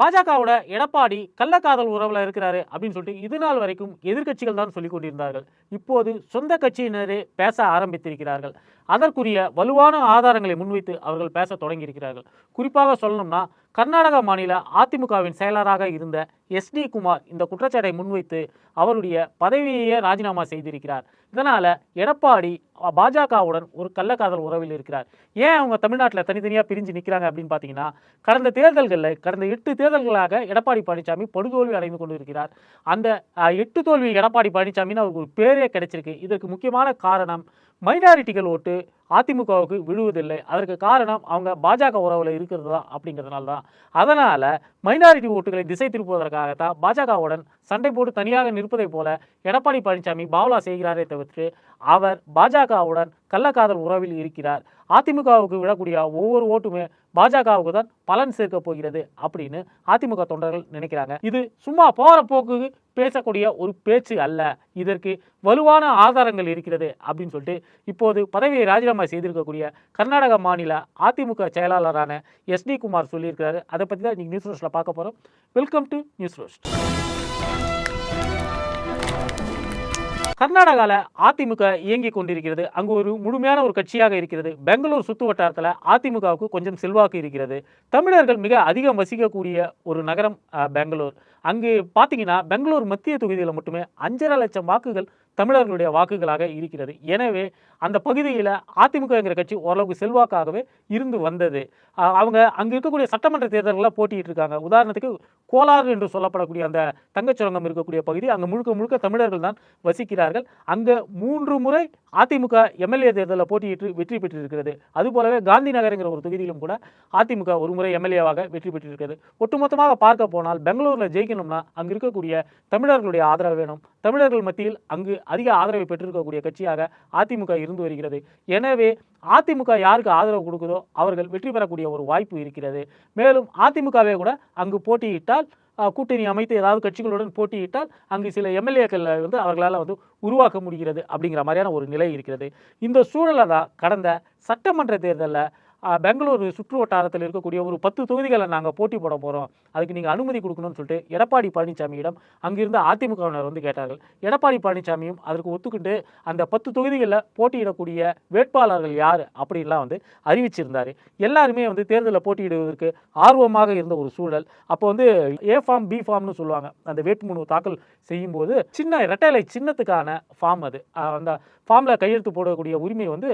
பாஜகவோட எடப்பாடி கள்ளக்காதல் உறவுல இருக்கிறாரு அப்படின்னு சொல்லிட்டு இது நாள் வரைக்கும் எதிர்க்கட்சிகள் தான் சொல்லிக் கொண்டிருந்தார்கள். இப்போது சொந்த கட்சியினரே பேச ஆரம்பித்திருக்கிறார்கள். அதற்குரிய வலுவான ஆதாரங்களை முன்வைத்து அவர்கள் பேச தொடங்கியிருக்கிறார்கள். குறிப்பாக சொல்லணும்னா கர்நாடக மாநில அதிமுகவின் செயலராக இருந்த எஸ்டி குமார் இந்த குற்றச்சாட்டை முன்வைத்து அவருடைய பதவியையே ராஜினாமா செய்திருக்கிறார். இதனால் எடப்பாடி பாஜகவுடன் ஒரு கள்ளக்காதல் உறவில் இருக்கிறார். ஏன் அவங்க தமிழ்நாட்டில் தனித்தனியாக பிரிஞ்சு நிற்கிறாங்க அப்படின்னு பார்த்தீங்கன்னா கடந்த தேர்தல்களில் கடந்த எட்டு தேர்தல்களாக எடப்பாடி பழனிசாமி படுதோல்வி அடைந்து கொண்டு இருக்கிறார் அந்த எட்டு தோல்வி எடப்பாடி பழனிசாமின்னு அவருக்கு ஒரு பேர் கிடைச்சிருக்கு. இதற்கு முக்கியமான காரணம் மைனாரிட்டிகள் ஓட்டு அதிமுகவுக்கு விழுவதில்லை. அதற்கு காரணம் அவங்க பாஜக உறவில் இருக்கிறது தான் அப்படிங்கிறதுனால தான். அதனால் மைனாரிட்டி ஓட்டுகளை திசை திருப்புவதற்காகத்தான் பாஜகவுடன் சண்டை போட்டு தனியாக நிற்பதைப் போல எடப்பாடி பழனிசாமி பாவலா செய்கிறாரே தவிர்த்து அவர் பாஜகவுடன் கள்ளக்காதல் உறவில் இருக்கிறார். அதிமுகவுக்கு விழக்கூடிய ஒவ்வொரு ஓட்டுமே பாஜகவுக்கு தான் பலன் சேர்க்க போகிறது அப்படின்னு அதிமுக தொண்டர்கள் நினைக்கிறாங்க. இது சும்மா போற போக்கு பேசக்கூடிய ஒரு பேச்சு அல்ல. இதற்கு வலுவான ஆதாரங்கள் இருக்கிறது அப்படின்னு சொல்லிட்டு இப்போது பதவியை ராஜினாமா செய்திருக்கக்கூடிய கர்நாடக மாநில அதிமுக செயலாளரான எஸ்டி குமார் சொல்லியிருக்கிறாரு. அதை பற்றி தான் நீங்கள் நியூஸ் ரோஸ்ட்டில் பார்க்க போகிறோம் வெல்கம் டு நியூஸ் ரோஸ்ட் கர்நாடகாவில் அதிமுக இயங்கி கொண்டிருக்கிறது. அங்கு ஒரு முழுமையான ஒரு கட்சியாக இருக்கிறது. பெங்களூர் சுற்று வட்டாரத்தில் அதிமுகவுக்கு கொஞ்சம் செல்வாக்கு இருக்கிறது. தமிழர்கள் மிக அதிகம் வசிக்கக்கூடிய ஒரு நகரம் பெங்களூர். அங்கு பார்த்தீங்கன்னா பெங்களூர் மத்திய தொகுதியில் மட்டுமே அஞ்சரை லட்சம் வாக்குகள் தமிழர்களுடைய வாக்குகளாக இருக்கிறது. எனவே அந்த பகுதியில் அதிமுகங்கிற கட்சி ஓரளவுக்கு செல்வாக்காகவே இருந்து வந்தது. அவங்க அங்கே இருக்கக்கூடிய சட்டமன்ற தேர்தல்களில் போட்டிட்டு இருக்காங்க. உதாரணத்துக்கு கோலாறு என்று சொல்லப்படக்கூடிய அந்த தங்கச்சுரங்கம் இருக்கக்கூடிய பகுதி அங்கே முழுக்க முழுக்க தமிழர்கள் தான் வசிக்கிறார்கள். அங்கே மூன்று முறை அதிமுக எம்எல்ஏ தேர்தலில் போட்டியிட்டு வெற்றி பெற்றிருக்கிறது. அதுபோலவே காந்தி நகருங்கிற ஒரு தொகுதியிலும் கூட அதிமுக ஒரு முறை எம்எல்ஏவாக வெற்றி பெற்றிருக்கிறது. ஒட்டுமொத்தமாக பார்க்க போனால் பெங்களூரில் ஜெயிக்கணும்னா அங்கே இருக்கக்கூடிய தமிழர்களுடைய ஆதரவு வேணும். தமிழர்கள் மத்தியில் அங்கு அதிக ஆதரவை பெற்றிருக்கக்கூடிய கட்சியாக அதிமுக இருந்து வருகிறது. எனவே அதிமுக யாருக்கு ஆதரவு கொடுக்குதோ அவர்கள் வெற்றி பெறக்கூடிய ஒரு வாய்ப்பு இருக்கிறது. மேலும் அதிமுகவே கூட அங்கு போட்டியிட்டால் கூட்டணி அமைத்து ஏதாவது கட்சிகளுடன் போட்டியிட்டால் அங்கு சில எம்எல்ஏக்கள் வந்து அவர்களால் வந்து உருவாக்க முடிகிறது அப்படிங்கிற மாதிரியான ஒரு நிலை இருக்கிறது. இந்த சூழலை தான் கடந்த சட்டமன்ற தேர்தலில் பெங்களூரு சுற்று வட்டாரத்தில் இருக்கக்கூடிய ஒரு பத்து தொகுதிகளை நாங்கள் போட்டி போட போகிறோம் அதுக்கு நீங்கள் அனுமதி கொடுக்கணும்னு சொல்லிட்டு எடப்பாடி பழனிசாமியிடம் அங்கிருந்த அதிமுகவினர் வந்து கேட்டார்கள். எடப்பாடி பழனிசாமியும் அதற்கு ஒத்துக்கிட்டு அந்த பத்து தொகுதிகளில் போட்டியிடக்கூடிய வேட்பாளர்கள் யார் அப்படின்லாம் வந்து அறிவிச்சிருந்தார். எல்லாருமே வந்து தேர்தலில் போட்டியிடுவதற்கு ஆர்வமாக இருந்த ஒரு சூழல். அப்போ வந்து ஏ ஃபார்ம் பி ஃபார்ம்னு சொல்லுவாங்க. அந்த வேட்புமனு தாக்கல் செய்யும்போது சின்ன இரட்டைலை சின்னத்துக்கான ஃபார்ம் அது. அந்த ஃபார்மில் கையெழுத்து போடக்கூடிய உரிமை வந்து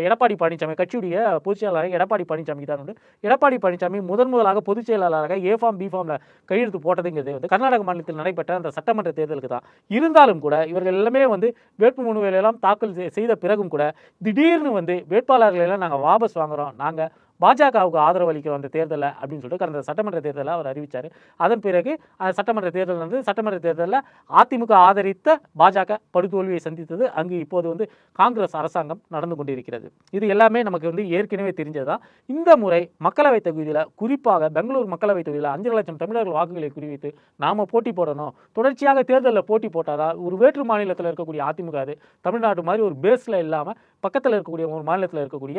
எடப்பாடி பழனிசாமி கட்சியுடைய பொதுச் செயலாளர் எடப்பாடி பழனிசாமி தான் உண்டு. எடப்பாடி பழனிசாமி முதன் முதலாக பொதுச் செயலாளராக ஏ ஃபார்ம் பி ஃபார்மில் கையெழுத்து போட்டதுங்கிறது வந்து கர்நாடக மாநிலத்தில் நடைபெற்ற அந்த சட்டமன்ற தேர்தலுக்கு தான். இருந்தாலும் கூட இவர்கள் எல்லாமே வந்து வேட்புமனுவை எல்லாம் தாக்கல் செய்- செய்த பிறகும் கூட திடீர்னு வந்து வேட்பாளர்களை எல்லாம் நாங்கள் வாபஸ் வாங்குறோம். நாங்கள் பாஜகவுக்கு ஆதரவு அளிக்கிறோம் அந்த தேர்தலில் அப்படின்னு சொல்லிட்டு கடந்த சட்டமன்ற தேர்தலில் அவர் அறிவித்தார் அதன் பிறகு சட்டமன்ற தேர்தல் வந்து சட்டமன்ற தேர்தலில் அதிமுக ஆதரித்த பாஜக படுதோல்வியை சந்தித்தது அங்கு இப்போது வந்து காங்கிரஸ் அரசாங்கம் நடந்து கொண்டிருக்கிறது. இது எல்லாமே நமக்கு வந்து ஏற்கனவே தெரிஞ்சதுதான். இந்த முறை மக்களவைத் தொகுதியில் குறிப்பாக பெங்களூர் மக்களவை தொகுதியில் அஞ்சு லட்சம் தமிழர்கள் வாக்குகளை குறிவித்து நாம் போட்டி போடணும். தொடர்ச்சியாக தேர்தலில் போட்டி போட்டாதான் ஒரு வேற்று மாநிலத்தில் இருக்கக்கூடிய அதிமுக அது தமிழ்நாடு மாதிரி ஒரு பேஸில் இல்லாமல் பக்கத்தில் இருக்கக்கூடிய ஒரு மாநிலத்தில் இருக்கக்கூடிய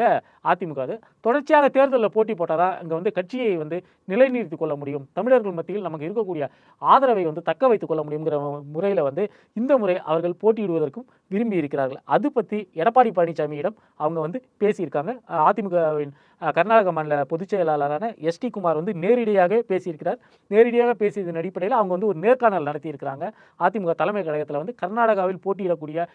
அதிமுக அது தொடர்ச்சியாக தேர்தலில் போட்டி போட்டால் தான் இங்கே வந்து கட்சியை வந்து நிலைநிறுத்திக் கொள்ள முடியும். தமிழர்கள் மத்தியில் நமக்கு இருக்கக்கூடிய ஆதரவை வந்து தக்க வைத்துக் கொள்ள முடியுங்கிற முறையில் வந்து இந்த முறை அவர்கள் போட்டியிடுவதற்கும் விரும்பி இருக்கிறார்கள். அது பற்றி எடப்பாடி பழனிசாமியிடம் அவங்க வந்து பேசியிருக்காங்க. அதிமுகவின் கர்நாடக மாநில பொதுச் செயலாளரான எஸ்டி குமார் வந்து நேரடியாக பேசியிருக்கிறார். நேரடியாக பேசியதன் அடிப்படையில் அவங்க வந்து ஒரு நேர்காணல் நடத்தியிருக்கிறாங்க. அதிமுக தலைமை கழகத்தில் வந்து கர்நாடகாவில் போட்டியிடக்கூடிய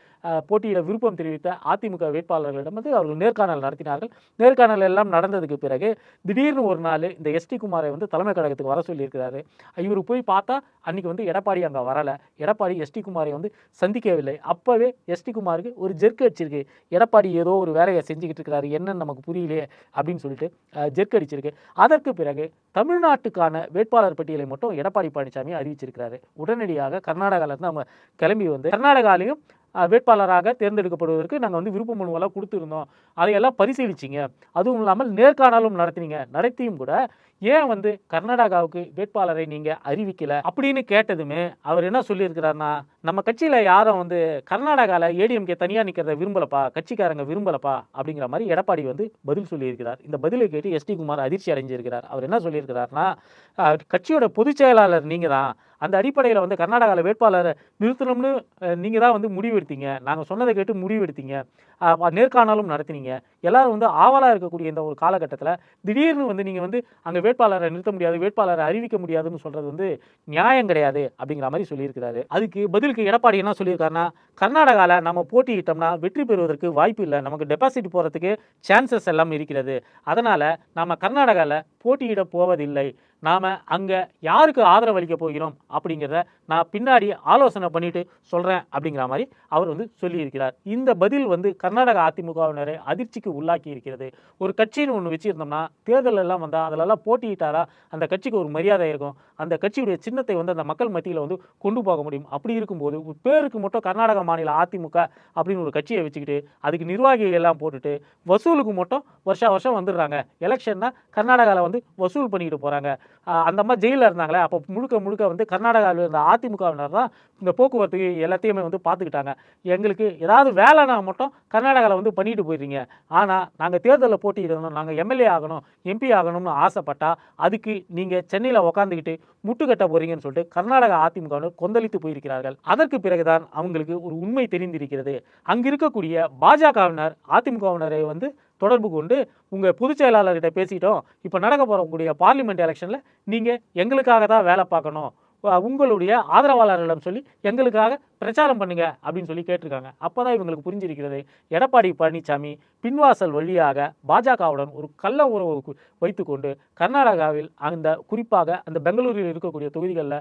போட்டியிட விருப்பம் தெரிவித்த அதிமுக வேட்பாளர்களிடம் வந்து அவர்கள் நேர்காணல் நடத்தினார்கள். நேர்காணல் எல்லாம் நடந்ததுக்கு பிறகு திடீர்னு ஒரு நாள் இந்த எஸ்டி குமாரை வந்து தலைமை கழகத்துக்கு வர சொல்லியிருக்கிறாரு. இவர் போய் பார்த்தா அன்னைக்கு வந்து எடப்பாடி அங்கே வரலை. எடப்பாடி எஸ்டி குமாரை வந்து சந்திக்கவில்லை. அப்போவே எஸ்டி குமாருக்கு ஒரு ஜெர்க் அடிச்சிருக்கு. எடப்பாடி ஏதோ ஒரு வேலையை செஞ்சுக்கிட்டு இருக்கிறாரு என்னன்னு நமக்கு புரியலையே அப்படின்னு சொல்லிட்டு ஜெர்க் அடிச்சிருக்கு. அதற்கு பிறகு தமிழ்நாட்டுக்கான வேட்பாளர் பட்டியலை மட்டும் எடப்பாடி பழனிசாமி அறிவிச்சிருக்கிறாரு. உடனடியாக கர்நாடகாவிலேருந்து அவங்க கிளம்பி வந்து கர்நாடகாலையும் வேட்பாளராக தேர்ந்தெடுக்கப்படுவதற்கு நாங்கள் வந்து விருப்ப மனுவெல்லாம் கொடுத்துருந்தோம். அதையெல்லாம் பரிசீலிச்சிங்க. அதுவும் இல்லாமல் நேர்காணலும் நடத்தினீங்க. நடத்தியும் கூட ஏன் வந்து கர்நாடகாவுக்கு வேட்பாளரை நீங்கள் அறிவிக்கல அப்படின்னு கேட்டதுமே அவர் என்ன சொல்லியிருக்கிறாருன்னா நம்ம கட்சியில் யாரும் வந்து கர்நாடகாவில் ஏடிஎம்கே தனியாக நிற்கிறத விரும்பலப்பா கட்சிக்காரங்க விரும்பலப்பா அப்படிங்கிற மாதிரி எடப்பாடி வந்து பதில் சொல்லியிருக்கிறார். இந்த பதிலை கேட்டு எஸ்டி குமார் அதிர்ச்சி அடைஞ்சிருக்கிறார். அவர் என்ன சொல்லியிருக்கிறார்னா கட்சியோட பொதுச் செயலாளர் நீங்கள் தான். அந்த அடிப்படையில் வந்து கர்நாடகாவில் வேட்பாளரை நிறுத்தணும்னு நீங்கள் தான் வந்து முடிவெடுத்தீங்க. நாங்கள் சொன்னதை கேட்டு முடிவெடுத்தீங்க. நேர்காணலும் நடத்தினீங்க. எல்லாரும் வந்து ஆவலாக இருக்கக்கூடிய இந்த ஒரு காலகட்டத்தில் திடீர்னு வந்து நீங்கள் வந்து அங்கே வேட்பாளரை நிறுத்த முடியாது வேட்பாளரை அறிவிக்க முடியாதுன்னு சொல்கிறது வந்து நியாயம் கிடையாது அப்படிங்கிற மாதிரி சொல்லியிருக்கிறாரு. அதுக்கு பதிலுக்கு எடப்பாடி என்ன சொல்லியிருக்காருன்னா கர்நாடகாவில் நம்ம போட்டியிட்டோம்னா வெற்றி பெறுவதற்கு வாய்ப்பு இல்லை. நமக்கு டெபாசிட் போகிறதுக்கு சான்சஸ் எல்லாம் இருக்கிறது. அதனால் நாம் கர்நாடகாவில் போட்டியிட போவதில்லை. நாம் அங்கே யாருக்கு ஆதரவு அளிக்க போகிறோம் அப்படிங்கிறத நான் பின்னாடி ஆலோசனை பண்ணிட்டு சொல்கிறேன் அப்படிங்கிற மாதிரி அவர் வந்து சொல்லியிருக்கிறார். இந்த பதில் வந்து கர்நாடக அதிமுகவினரை அதிர்ச்சிக்கு உள்ளாக்கி இருக்கிறது. ஒரு கட்சின்னு ஒன்று வச்சுருந்தோம்னா தேர்தல் எல்லாம் வந்தால் அதிலெல்லாம் போட்டியிட்டாரா? அந்த கட்சிக்கு ஒரு மரியாதை இருக்கும். அந்த கட்சியுடைய சின்னத்தை வந்து அந்த மக்கள் மத்தியில் வந்து கொண்டு போக முடியும். அப்படி இருக்கும்போது பேருக்கு மட்டும் கர்நாடக மாநில அதிமுக அப்படின்னு ஒரு கட்சியை வச்சுக்கிட்டு அதுக்கு நிர்வாகிகள் எல்லாம் போட்டுட்டு வசூலுக்கு மட்டும் வருஷா வருஷம் வந்துடுறாங்க. எலெக்ஷன்னா கர்நாடகாவில் வந்து வசூல் பண்ணிக்கிட்டு போகிறாங்க அந்த மாதிரி ஜெயிலில் இருந்தாங்களே அப்போ முழுக்க முழுக்க வந்து கர்நாடகாவில் இருந்த அதிமுகவினர் தான் இந்த போக்குவரத்து எல்லாத்தையுமே வந்து பார்த்துக்கிட்டாங்க. எங்களுக்கு ஏதாவது வேலைனா மட்டும் கர்நாடகாவில் வந்து பண்ணிட்டு போயிடுறீங்க. ஆனால் நாங்கள் தேர்தலில் போட்டியிடணும் நாங்கள் எம்எல்ஏ ஆகணும் எம்பி ஆகணும்னு ஆசைப்பட்டால் அதுக்கு நீங்கள் சென்னையில் உக்காந்துக்கிட்டு முட்டுக்கட்ட போகிறீங்கன்னு சொல்லிட்டு கர்நாடக அதிமுகவினர் கொந்தளித்து போயிருக்கிறார்கள். அதற்கு பிறகுதான் அவங்களுக்கு ஒரு உண்மை தெரிந்திருக்கிறது. அங்கு இருக்கக்கூடிய பாஜகவினர் அதிமுகவினரை வந்து தொடர்பு கொண்டு உங்கள் பொதுச் செயலாளர்கிட்ட பேசிட்டோம். இப்போ நடக்க போகக்கூடிய பார்லிமெண்ட் எலெக்ஷனில் நீங்கள் எங்களுக்காக தான் வேலை பார்க்கணும். உங்களுடைய ஆதரவாளர்களிடம் சொல்லி எங்களுக்காக பிரச்சாரம் பண்ணுங்க அப்படின்னு சொல்லி கேட்டிருக்காங்க. அப்போதான் இவங்களுக்கு புரிஞ்சிருக்கிறது எடப்பாடி பழனிசாமி பின்வாசல் வழியாக பாஜகவுடன் ஒரு கள்ள உறவு வைத்துக்கொண்டு கர்நாடகாவில் அந்த குறிப்பாக அந்த பெங்களூரில் இருக்கக்கூடிய தொகுதிகளில்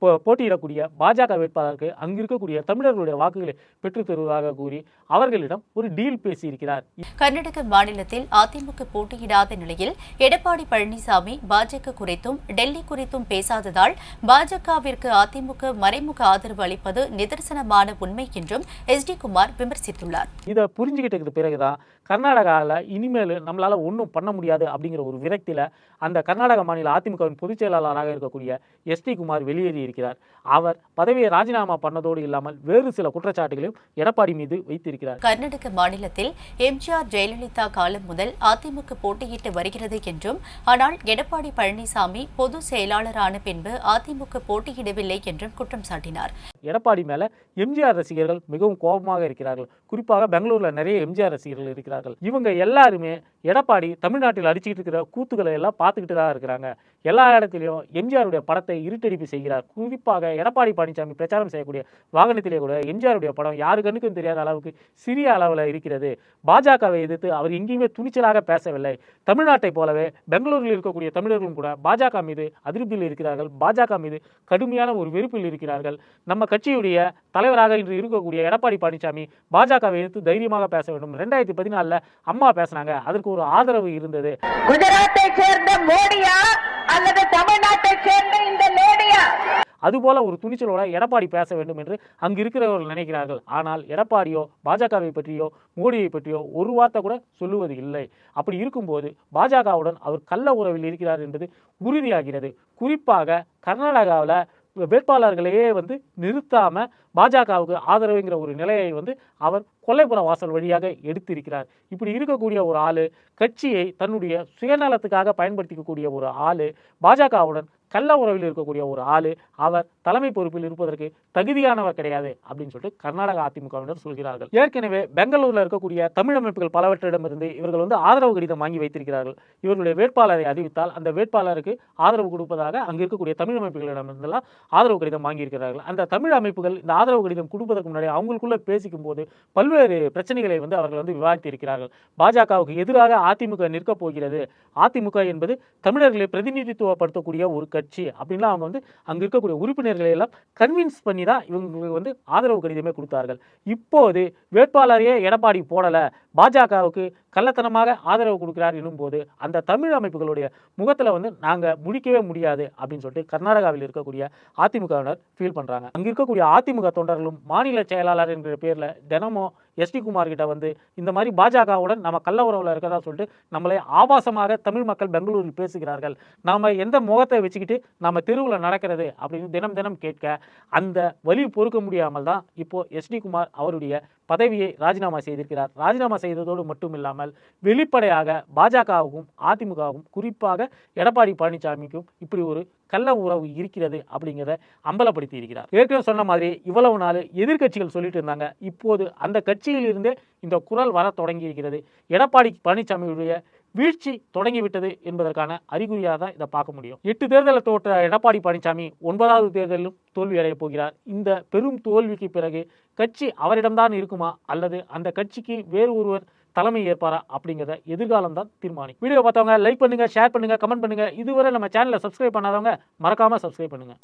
போ- போட்டியிடக்கூடிய பாஜக வேட்பாளருக்கு அங்கு இருக்கக்கூடிய தமிழர்களுடைய வாக்குகளை பெற்றுத் தருவதாக கூறி அவர்களிடம் ஒரு டீல் பேசியிருக்கிறார். கர்நாடக மாநிலத்தில் அதிமுக போட்டியிடாத நிலையில் எடப்பாடி பழனிசாமி பாஜக குறித்தும் டெல்லி குறித்தும் பேசாததால் பாஜகவிற்கு அதிமுக மறைமுக ஆதரவு அளிப்பது நிதர்சனமான உண்மை என்றும் எஸ் டி குமார் விமர்சித்துள்ளார். இதை புரிஞ்சுக்கிட்டதுக்கு பிறகுதான் கர்நாடகாவில் இனிமேல் நம்மளால் ஒன்றும் பண்ண முடியாது அப்படிங்கிற ஒரு விரக்தியில் அந்த கர்நாடக மாநில அதிமுகவின் பொதுச் செயலாளராக இருக்கக்கூடிய எஸ்டி குமார் வெளியேறி இருக்கிறார். அவர் பதவியை ராஜினாமா பண்ணதோடு இல்லாமல் வேறு சில குற்றச்சாட்டுகளையும் எடப்பாடி மீது வைத்திருக்கிறார். கர்நாடக மாநிலத்தில் எம்ஜிஆர் ஜெயலலிதா காலம் முதல் அதிமுக போட்டியிட்டு வருகிறது என்றும் ஆனால் எடப்பாடி பழனிசாமி பொது செயலாளரான பின்பு அதிமுக போட்டியிடவில்லை என்றும் குற்றம் சாட்டினார். எடப்பாடி மேலே எம்ஜிஆர் ரசிகர்கள் மிகவும் கோபமாக இருக்கிறார்கள். குறிப்பாக பெங்களூரில் நிறைய எம்ஜிஆர் ரசிகர்கள் இருக்கிறார்கள். இவங்க எல்லாருமே எடப்பாடி தமிழ்நாட்டில் அடிச்சுக்கிட்டு இருக்கிற கூத்துக்களை எல்லாம் பார்த்துக்கிட்டு தான் இருக்கிறாங்க. எல்லா இடத்துலையும் எம்ஜிஆருடைய படத்தை இருட்டடிப்பு செய்கிறார். குறிப்பாக எடப்பாடி பழனிசாமி பிரச்சாரம் செய்யக்கூடிய வாகனத்திலே கூட எம்ஜிஆருடைய படம் யாரு கண்ணுக்கும் தெரியாத அளவுக்கு சிறிய அளவில் இருக்கிறது. பாஜகவை எதிர்த்து அவர் எங்கேயுமே துணிச்சலாக பேசவில்லை. தமிழ்நாட்டை போலவே பெங்களூரில் இருக்கக்கூடிய தமிழர்களும் கூட பாஜக மீது அதிருப்தியில் இருக்கிறார்கள். பாஜக மீது கடுமையான ஒரு வெறுப்பில் இருக்கிறார்கள். நம்ம கட்சியுடைய தலைவராக இன்று இருக்கக்கூடிய எடப்பாடி பழனிசாமி பாஜகவை எதிர்த்து தைரியமாக பேச வேண்டும். ரெண்டாயிரத்தி பதினாலில் அம்மா பேசினாங்க. அதற்கு ஒரு ஆதரவு இருந்தது. குஜராத்தை சேர்ந்த மோடியா அல்லது தமிழ்நாட்டை சேர்ந்த இந்த லேடியா? அதுபோல ஒரு துணிச்சலோட எடப்பாடி பேச வேண்டும் என்று அங்கு இருக்கிறவர்கள் நினைக்கிறார்கள். ஆனால் எடப்பாடியோ பாஜகவை பற்றியோ மோடியை பற்றியோ ஒரு வார்த்தை கூட சொல்லுவது இல்லை. அப்படி இருக்கும்போது பாஜகவுடன் அவர் கள்ள உறவில் இருக்கிறார் என்பது உறுதியாகிறது. குறிப்பாக கர்நாடகாவில் வேட்பாளர்களையே வந்து நிறுத்தாமல் பாஜகவுக்கு ஆதரவுங்கிற ஒரு நிலையை வந்து அவர் கொல்லைப்புற வாசல் வழியாக எடுத்திருக்கிறார். இப்படி இருக்கக்கூடிய ஒரு ஆள் கட்சியை தன்னுடைய சுயநலத்துக்காக பயன்படுத்திக்கக்கூடிய ஒரு ஆளு பாஜகவுடன் கள்ள உறவில் இருக்கக்கூடிய ஒரு ஆளு அவர் தலைமை பொறுப்பில் இருப்பதற்கு தகுதியானவர் கிடையாது அப்படின்னு சொல்லிட்டு கர்நாடக அதிமுகவினர் சொல்கிறார்கள். ஏற்கனவே பெங்களூரில் இருக்கக்கூடிய தமிழ் அமைப்புகள் பலவற்றிடமிருந்து இவர்கள் வந்து ஆதரவு கடிதம் வாங்கி வைத்திருக்கிறார்கள். இவர்களுடைய வேட்பாளரை அறிவித்தால் அந்த வேட்பாளருக்கு ஆதரவு கொடுப்பதாக அங்கு இருக்கக்கூடிய தமிழ் அமைப்புகளிடமிருந்தெல்லாம் ஆதரவு கடிதம் வாங்கியிருக்கிறார்கள். அந்த தமிழ் அமைப்புகள் இந்த ஆதரவு கடிதம் கொடுப்பதற்கு முன்னாடி அவங்களுக்குள்ள பேசிக்கும் போது பல்வேறு பிரச்சனைகளை வந்து அவர்கள் வந்து விவாதித்திருக்கிறார்கள். பாஜகவுக்கு எதிராக அதிமுக நிற்கப் போகிறது. அதிமுக என்பது தமிழர்களை பிரதிநிதித்துவப்படுத்தக்கூடிய ஒரு கட்சி அப்படின்லாம் அவங்க வந்து அங்கே இருக்கக்கூடிய உறுப்பினர்களை எல்லாம் கன்வின்ஸ் பண்ணி தான் இவங்களுக்கு வந்து ஆதரவு கடிதமே கொடுத்தார்கள். இப்போது வேட்பாளரையே எடப்பாடி போடலை. பாஜகவுக்கு கள்ளத்தனமாக ஆதரவு கொடுக்கிறார் எனும்போது அந்த தமிழ் அமைப்புகளுடைய முகத்தில் வந்து நாங்கள் முடிக்கவே முடியாது அப்படின்னு சொல்லிட்டு கர்நாடகாவில் இருக்கக்கூடிய அதிமுகவினர் ஃபீல் பண்ணுறாங்க அங்கே இருக்கக்கூடிய அதிமுக தொண்டர்களும் மாநில செயலாளர் என்கிற பேரில் தினமும் எஸ்டி குமார் கிட்ட வந்து இந்த மாதிரி பாஜகவுடன் நம்ம கள்ள உறவில் இருக்கிறதா சொல்லிட்டு நம்மளை ஆபாசமாக தமிழ் மக்கள் பெங்களூரில் பேசுகிறார்கள். நாம் எந்த முகத்தை வச்சுக்கிட்டு நம்ம தெருவில் நடக்கிறது அப்படின்னு தினம் தினம் கேட்க அந்த வலி பொறுக்க முடியாமல் தான் இப்போது எஸ்டி குமார் அவருடைய பதவியை ராஜினாமா செய்திருக்கிறார். ராஜினாமா செய்ததோடு மட்டும் இல்லாமல் வெளிப்படையாக பாஜகவுக்கும் அதிமுகவும் குறிப்பாக எடப்பாடி பழனிசாமிக்கும் இப்படி ஒரு கள்ள உறவு இருக்கிறது அப்படிங்கிறத அம்பலப்படுத்தி இருக்கிறார். ஏற்கனவே சொன்ன மாதிரி இவ்வளவு நாள் எதிர்கட்சிகள் சொல்லிட்டு இருந்தாங்க. இப்போது அந்த கட்சியிலிருந்தே இந்த குரல் வர தொடங்கி இருக்கிறது. எடப்பாடி பழனிசாமியுடைய வீழ்ச்சி தொடங்கிவிட்டது என்பதற்கான அறிகுறியாக தான் இதை பார்க்க முடியும். எட்டு தேர்தலில் தோற்ற எடப்பாடி பழனிசாமி ஒன்பதாவது தேர்தலிலும் தோல்வி அடையப் போகிறார். இந்த பெரும் தோல்விக்கு பிறகு கட்சி அவரிடம்தான் இருக்குமா? அல்லது அந்த கட்சிக்கு வேறு ஒருவர் தலைமை ஏற்பாரா? அப்படிங்கிறத எதிர்காலம் தான் தீர்மானிக்கும். வீடியோ பார்த்தவங்க லைக் பண்ணுங்க ஷேர் பண்ணுங்க கமெண்ட் பண்ணுங்க. இதுவரை நம்ம சேனலை சப்ஸ்கிரைப் பண்ணாதவங்க மறக்காம சப்ஸ்கிரைப் பண்ணுங்க.